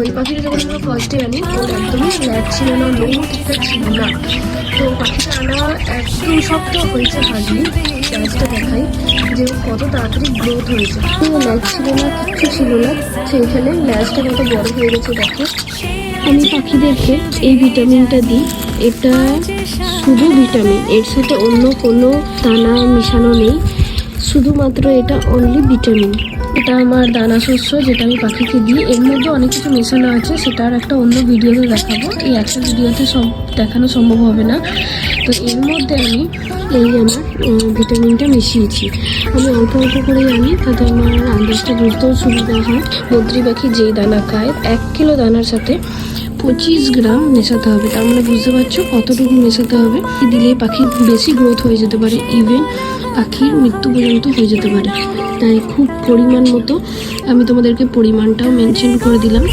এই পাখিটা যখন আমরা ফার্স্টে আনি ওর একদমই ল্যাব ছিল না লোমও ঠিকঠাক ছিল না। তো পাখিটা আনা একদম সপ্তাহ হয়েছে হাজি ল্যাজটা দেখাই, যে কত তাড়াতাড়ি গ্রোথ হয়েছে। তো ল্যাজ ছিল না কিচ্ছু ছিল না, সেইখানে ল্যাজটা কত বড় হয়ে গেছে দেখো। আমি পাখিদেরকে এই ভিটামিনটা দিই, এটা শুধু ভিটামিন এর সাথে অন্য কোনো দানা মিশানো নেই। শুধুমাত্র এটা অনলি ভিটামিন এটা আমার দানা শস্য যেটা আমি পাখিকে দিই। এর মধ্যে অনেক কিছু মেশানো আছে সেটা আর একটা অন্য ভিডিওতে দেখাবো। এই একটা ভিডিওতে সব দেখানো সম্ভব হবে না। তো এর মধ্যে আমি এই আমার ভিটামিনটা মিশিয়েছি। আমি অল্প অল্প করেই আনি, তাতে আমার আন্দাজটা বুঝতেও সুবিধা হয়। বদ্রি পাখি যেই দানা খায়, এক কিলো দানার সাথে পঁচিশ গ্রাম মেশাতে হবে। তার মানে বুঝতে পারছ কতটুকু মেশাতে হবে। দিলে পাখি বেশি গ্রোথ হয়ে যেতে পারে ইভেন পাখির মৃত্যু পর্যন্ত হয়ে যেতে পারে। তাই খুব পরিমাণ মতো আমি তোমাদেরকে পরিমাণটাও মেনশন করে দিলাম।